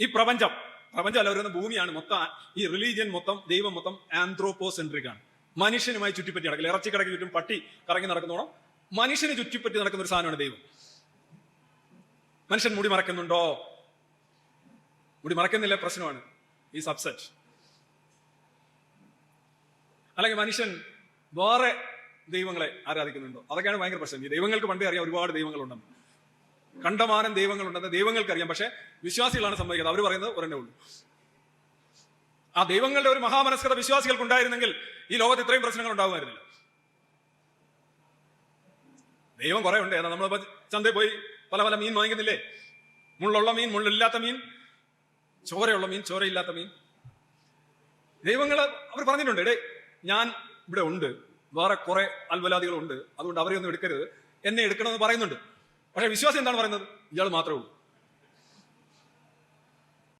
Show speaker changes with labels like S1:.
S1: ഈ പ്രപഞ്ചം പ്രപഞ്ചം അല്ല വരുന്ന ഭൂമിയാണ്. മൊത്തം ഈ റിലീജിയൻ മൊത്തം ദൈവം മൊത്തം ആന്ത്രോപോസെൻട്രിക് ആണ്. മനുഷ്യനുമായി ചുറ്റിപ്പറ്റി നടക്കില്ല. ഇറച്ചിക്കടക്ക് ചുറ്റും പട്ടി കറങ്ങി നടക്കുന്നോണം മനുഷ്യനെ ചുറ്റിപ്പറ്റി നടക്കുന്ന ഒരു സാധനമാണ് ദൈവം. മനുഷ്യൻ മുടി മറക്കുന്നുണ്ടോ? മുടി മറക്കുന്നില്ല പ്രശ്നമാണ്. ഈ സബ്സെറ്റ് അല്ലെങ്കിൽ മനുഷ്യൻ വേറെ ദൈവങ്ങളെ ആരാധിക്കുന്നുണ്ടോ? അതൊക്കെയാണ് ഭയങ്കര പ്രശ്നം. ഈ ദൈവങ്ങൾക്ക് പണ്ടേ അറിയാം ഒരുപാട് ദൈവങ്ങളുണ്ടെന്ന്. കണ്ടമാനം ദൈവങ്ങളുണ്ടെന്ന് ദൈവങ്ങൾക്ക് അറിയാം പക്ഷെ വിശ്വാസികളാണ് സമ്മതിക്കുന്നത്. അവർ പറയുന്നത് ഒരെണ്ണേ ഉള്ളൂ. ആ ദൈവങ്ങളുടെ ഒരു മഹാമനസ്കത വിശ്വാസികൾക്ക് ഉണ്ടായിരുന്നെങ്കിൽ ഈ ലോകത്ത് ഇത്രയും പ്രശ്നങ്ങൾ ഉണ്ടാകുമായിരുന്നില്ല ദൈവം കുറെ ഉണ്ട്. ഏതാ നമ്മളിപ്പോ ചന്തയിൽ പോയി പല പല മീൻ വാങ്ങിക്കുന്നില്ലേ? മുള്ളുള്ള മീൻ മുള്ളില്ലാത്ത മീൻ ചോരയുള്ള മീൻ ചോരയില്ലാത്ത മീൻ. ദൈവങ്ങൾ അവർ പറഞ്ഞിട്ടുണ്ട് എടേ ഞാൻ ഇവിടെ ഉണ്ട്. വേറെ കുറെ അൽവലാദികളുണ്ട് അതുകൊണ്ട് അവരെ ഒന്നും എടുക്കരുത്. എന്നെ എടുക്കണമെന്ന് പറയുന്നുണ്ട്. പക്ഷെ വിശ്വാസം എന്താണ് പറയുന്നത്? ഇയാൾ മാത്രമേ ഉള്ളൂ.